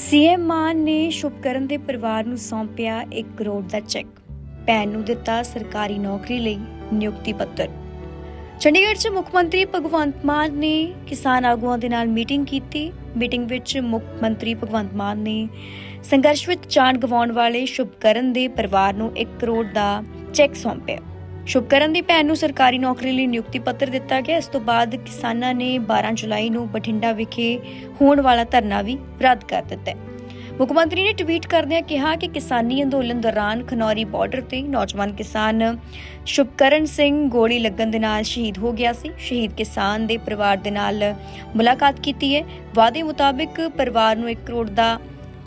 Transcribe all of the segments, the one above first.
CM ਮਾਨ ਨੇ ਸ਼ੁਭਕਰਨ ਦੇ ਪਰਿਵਾਰ ਨੂੰ ਸੌਂਪਿਆ 1 ਕਰੋੜ ਦਾ ਚੈੱਕ। ਭੈਣ ਨੂੰ ਦਿੱਤਾ ਸਰਕਾਰੀ ਨੌਕਰੀ ਲਈ ਨਿਯੁਕਤੀ ਪੱਤਰ। ਚੰਡੀਗੜ੍ਹ 'ਚ ਮੁੱਖ ਮੰਤਰੀ ਭਗਵੰਤ ਮਾਨ ਨੇ ਕਿਸਾਨ ਆਗੂਆਂ ਦੇ ਨਾਲ ਮੀਟਿੰਗ ਕੀਤੀ। ਮੀਟਿੰਗ ਵਿੱਚ ਮੁੱਖ ਮੰਤਰੀ ਭਗਵੰਤ ਮਾਨ ਨੇ ਸੰਘਰਸ਼ ਵਿੱਚ ਜਾਨ ਗਵਾਉਣ ਵਾਲੇ ਸ਼ੁਭਕਰਨ ਦੇ ਪਰਿਵਾਰ ਨੂੰ 1 ਕਰੋੜ ਦਾ ਚੈੱਕ ਸੌਂਪਿਆ। ਸ਼ੁਭਕਰਨ ਦੀ ਭੈਣ ਨੂੰ ਸਰਕਾਰੀ ਨੌਕਰੀ ਲਈ ਨਿਯੁਕਤੀ ਪੱਤਰ ਦਿੱਤਾ ਗਿਆ। ਇਸ ਤੋਂ ਬਾਅਦ ਕਿਸਾਨਾਂ ਨੇ 12 ਜੁਲਾਈ ਨੂੰ ਬਠਿੰਡਾ ਵਿਖੇ ਹੋਣ ਵਾਲਾ ਧਰਨਾ ਵੀ ਰੱਦ ਕਰ ਦਿੱਤਾ ਹੈ। ਮੁੱਖ ਮੰਤਰੀ ਨੇ ਟਵੀਟ ਕਰਦਿਆਂ ਕਿਹਾ ਕਿ ਕਿਸਾਨੀ ਅੰਦੋਲਨ ਦੌਰਾਨ ਖਨੌਰੀ ਬਾਰਡਰ ਤੇ ਨੌਜਵਾਨ ਕਿਸਾਨ ਸ਼ੁਭਕਰਨ ਸਿੰਘ ਗੋਲੀ ਲੱਗਣ ਦੇ ਨਾਲ ਸ਼ਹੀਦ ਹੋ ਗਿਆ ਸੀ। ਸ਼ਹੀਦ ਕਿਸਾਨ ਦੇ ਪਰਿਵਾਰ ਦੇ ਨਾਲ ਮੁਲਾਕਾਤ ਕੀਤੀ ਹੈ। ਵਾਅਦੇ ਮੁਤਾਬਿਕ ਪਰਿਵਾਰ ਨੂੰ 1 ਕਰੋੜ ਦਾ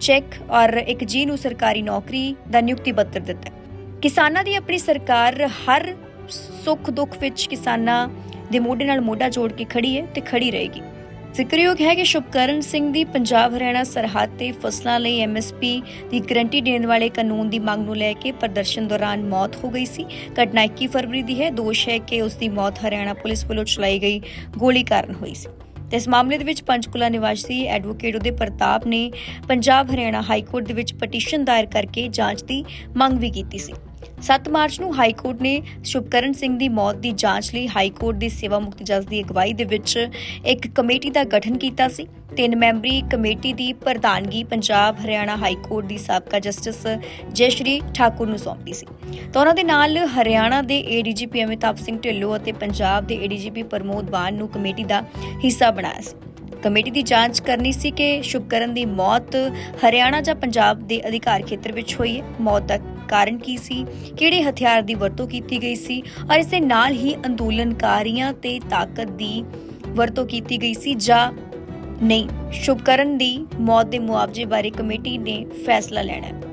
ਚੈੱਕ ਔਰ ਇੱਕ ਜੀ ਨੂੰ ਸਰਕਾਰੀ ਨੌਕਰੀ ਦਾ ਨਿਯੁਕਤੀ ਪੱਤਰ ਦਿੱਤਾ ਕਿਸਾਨਾਂ ਦੀ ਆਪਣੀ ਸਰਕਾਰ ਹਰ ਸੁੱਖ ਦੁੱਖ ਵਿੱਚ ਕਿਸਾਨਾਂ ਦੇ ਮੋਢੇ ਨਾਲ ਮੋਢਾ ਜੋੜ ਕੇ ਖੜੀ ਹੈ ਤੇ ਖੜੀ ਰਹੇਗੀ। ਜ਼ਿਕਰਯੋਗ ਹੈ ਕਿ ਸ਼ੁਭਕਰਨ ਸਿੰਘ ਦੀ ਪੰਜਾਬ ਹਰਿਆਣਾ ਸਰਹੱਦ ਤੇ ਫਸਲਾਂ ਲਈ ਐਮਐਸਪੀ ਦੀ ਗਰੰਟੀ ਦੇਣ ਵਾਲੇ ਕਾਨੂੰਨ ਦੀ ਮੰਗ ਨੂੰ ਲੈ ਕੇ ਪ੍ਰਦਰਸ਼ਨ ਦੌਰਾਨ ਮੌਤ ਹੋ ਗਈ ਸੀ। ਘਟਨਾ 21 ਫਰਵਰੀ ਦੀ ਹੈ। ਦੋਸ਼ ਹੈ ਕਿ ਉਸ ਦੀ ਮੌਤ ਹਰਿਆਣਾ ਪੁਲਿਸ ਵੱਲੋਂ ਚਲਾਈ ਗਈ ਗੋਲੀ ਕਾਰਨ ਹੋਈ ਸੀ। ਤੇ ਇਸ ਮਾਮਲੇ ਦੇ ਵਿੱਚ ਪੰਚਕੁਲਾ ਨਿਵਾਸੀ ਐਡਵੋਕੇਟ ਉਦੇ ਪ੍ਰਤਾਪ ਨੇ ਪੰਜਾਬ ਹਰਿਆਣਾ ਹਾਈ ਕੋਰਟ ਦੇ ਵਿੱਚ ਪਟੀਸ਼ਨ ਦਾਇਰ ਕਰਕੇ ਜਾਂਚ ਦੀ ਮੰਗ ਵੀ ਕੀਤੀ ਸੀ। 7 ਮਾਰਚ ਨੂੰ ਹਾਈ ਕੋਰਟ ਨੇ ਸ਼ੁਭਕਰਨ ਸਿੰਘ ਦੀ ਮੌਤ ਦੀ ਜਾਂਚ ਲਈ ਹਾਈ ਕੋਰਟ ਦੀ ਸੇਵਾ ਮੁਕਤ ਜੱਜ ਦੀ ਅਗਵਾਈ ਦੇ ਵਿੱਚ ਇੱਕ ਕਮੇਟੀ ਦਾ ਗਠਨ ਕੀਤਾ ਸੀ। ਤਿੰਨ ਮੈਂਬਰੀ ਕਮੇਟੀ ਦੀ ਪ੍ਰਧਾਨਗੀ ਪੰਜਾਬ, ਹਰਿਆਣਾ ਹਾਈ ਕੋਰਟ ਦੀ ਸਾਬਕਾ ਜਸਟਿਸ ਜੈਸ਼੍ਰੀ ਠਾਕੁਰ ਨੂੰ ਸੌਂਪੀ ਸੀ। ਤਾਂ ਉਹਨਾਂ ਦੇ ਨਾਲ ਹਰਿਆਣਾ ਦੇ ਏਡੀਜੀਪੀ ਅਮਿਤਾਭ ਸਿੰਘ ਢਿੱਲੋਂ ਅਤੇ ਪੰਜਾਬ ਦੇ ਏਡੀਜੀਪੀ ਪ੍ਰਮੋਦ ਬਾਨ ਨੂੰ ਕਮੇਟੀ ਦਾ ਹਿੱਸਾ ਬਣਾਇਆ ਸੀ। ਕਮੇਟੀ ਦੀ ਜਾਂਚ ਕਰਨੀ ਸੀ ਕਿ ਸ਼ੁਭਕਰਨ ਦੀ ਮੌਤ ਹਰਿਆਣਾ ਜਾਂ ਪੰਜਾਬ ਦੇ ਅਧਿਕਾਰ ਖੇਤਰ ਵਿੱਚ ਹੋਈ ਹੈ। ਮੌਤ ਦਾ ਕਾਰਨ ਕੀ ਸੀ? ਕਿਹੜੇ ਹਥਿਆਰ ਦੀ ਵਰਤੋਂ ਕੀਤੀ ਗਈ ਸੀ? ਔਰ ਇਸ ਦੇ ਨਾਲ ਹੀ ਅੰਦੋਲਨਕਾਰੀਆਂ ਤੇ ਤਾਕਤ ਦੀ ਵਰਤੋਂ ਕੀਤੀ ਗਈ ਸੀ ਜਾਂ ਨਹੀਂ? ਸ਼ੁਭਕਰਨ ਦੀ ਮੌਤ ਦੇ ਮੁਆਵਜ਼ੇ ਬਾਰੇ ਕਮੇਟੀ ਨੇ ਫੈਸਲਾ ਲੈਣਾ ਹੈ।